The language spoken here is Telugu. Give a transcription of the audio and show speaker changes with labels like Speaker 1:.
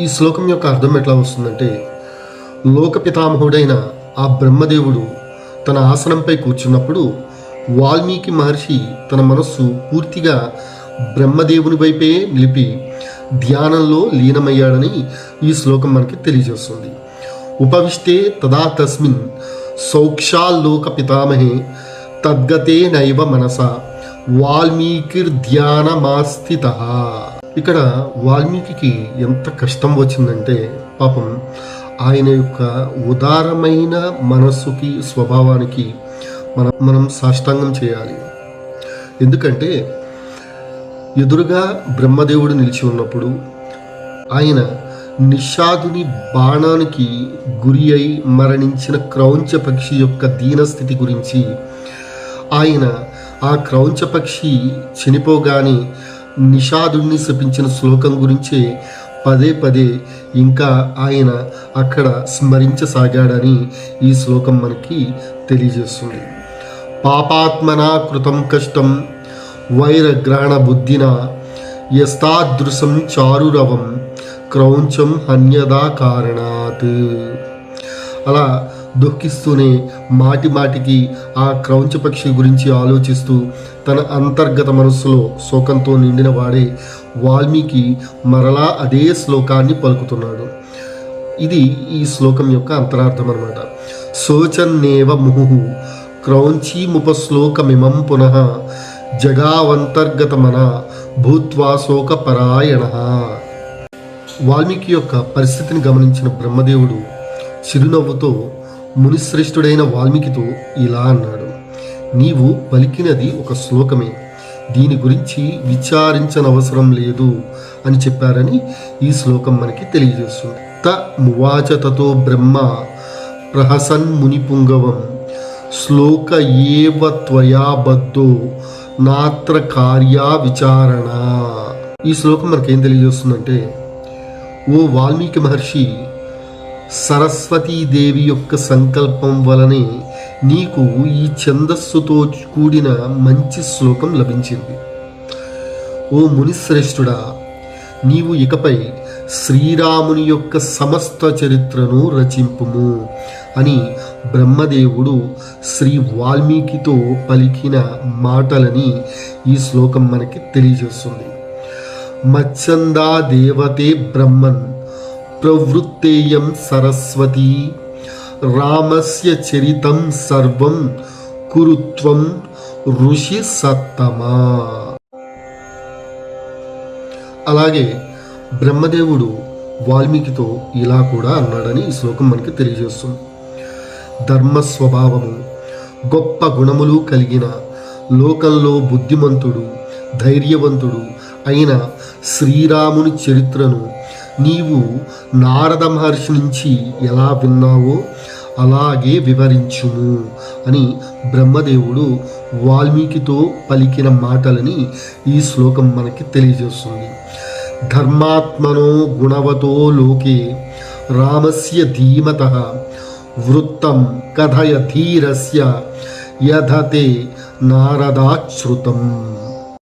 Speaker 1: ఈ శ్లోకం యొక్క అర్థం ఎట్లా వస్తుందంటే లోక పితామహుడైన ఆ బ్రహ్మదేవుడు తన ఆసనంపై కూర్చున్నప్పుడు వాల్మీకి మహర్షి తన మనస్సు పూర్తిగా బ్రహ్మదేవుని వైపే నిలిపి ధ్యానంలో లీనమయ్యాడని ఈ శ్లోకం మనకి తెలియజేస్తుంది. ఉపవిష్టే తదా తస్మిన్ సౌక్షాల్లోక పితామహే తద్గతే నైవ మనస వాల్మీకిర్ధ్యానమాస్థిత. ఇక్కడ వాల్మీకి ఎంత కష్టం వచ్చిందంటే పాపం ఆయన యొక్క ఉదారమైన మనస్సుకి స్వభావానికి మనం మనం సాష్టాంగం చేయాలి. ఎందుకంటే ఎదురుగా బ్రహ్మదేవుడు నిలిచి ఉన్నప్పుడు ఆయన నిషాదుని బాణానికి గురి అయి మరణించిన క్రౌంచ పక్షి యొక్క దీనస్థితి గురించి ఆయన ఆ క్రౌంచ పక్షి చనిపోగానే నిషాదుడిని శపించిన శ్లోకం గురించి పదే పదే ఇంకా ఆయన అక్కడ స్మరించసాగాడని ఈ శ్లోకం మనకి తెలియజేస్తుంది. పాపాత్మన కృతం కష్టం వైరగ్రహణ బుద్ధిన యస్తాదృశం చారురవం క్రౌంచం హన్యదా కారణాత్. అలా దుఃఖిస్తూనే మాటి మాటికి ఆ క్రౌంచ పక్షి గురించి ఆలోచిస్తూ తన అంతర్గత మనస్సులో శోకంతో నిండిన వాడే వాల్మీకి మరలా అదే శ్లోకాన్ని పలుకుతున్నాడు. ఇది ఈ శ్లోకం యొక్క అంతరార్థం అనమాట శోచన్నేవ ముహు క్రౌంచీముపశ్లోకమిమం పునః జగావంతర్గతమన భూత్వా శోకపరాయణ. వాల్మీకి యొక్క పరిస్థితిని గమనించిన బ్రహ్మదేవుడు చిరునవ్వుతో మునిశ్రేష్ఠుడైన వాల్మీకితో ఇలా అన్నాడు. నీవు పలికినది ఒక శ్లోకమే. దీని గురించి విచారించనవసరం లేదు అని చెప్పారని ఈ శ్లోకం మనకి తెలియజేస్తుంది. త మువాచ తతో బ్రహ్మ ప్రహసన్ మునిపుంగవం. శ్లోక ఏవ త్వయా బద్ధో నాత్ర కార్యా విచారణ. ఈ శ్లోకం మనకేం తెలియజేస్తుందంటే ఓ వాల్మీకి మహర్షి సరస్వతీదేవి యొక్క సంకల్పం వలనే నీకు ఈ ఛందస్సుతో కూడిన మంచి శ్లోకం లభించింది. ఓ మునిశ్రేష్ఠుడా నీవు ఇకపై శ్రీరాముని యొక్క సమస్త చరిత్రను రచింపుము అని బ్రహ్మదేవుడు శ్రీ వాల్మీకితో పలికిన మాటలని ఈ శ్లోకం మనకి తెలియజేస్తుంది. మచ్చందా దేవతే బ్రహ్మన్ ప్రవృత్తేయం సరస్వతి రామస్య చరితం సర్వం కురుత్వం ఋషి సత్తమా అలాగే బ్రహ్మదేవుడు వాల్మీకితో ఇలా కూడా అన్నాడని ఈ శ్లోకం మనకి తెలియజేస్తుంది. ధర్మ స్వభావము గొప్ప గుణములు కలిగిన లోకంలో బుద్ధిమంతుడు ధైర్యవంతుడు అయిన శ్రీరాముని చరిత్రను నీవు నారద మహర్షి నుంచి ఎలా విన్నావో అలాగే వివరించుము అని బ్రహ్మదేవుడు వాల్మీకితో పలికిన మాటలని ఈ శ్లోకం మనకి తెలియజేస్తుంది. ధర్మాత్మనో గుణవతో లోకే రామస్య ధీమత వృత్తం కథయ ధీరస్య యథతే నారదాశ్రుతం.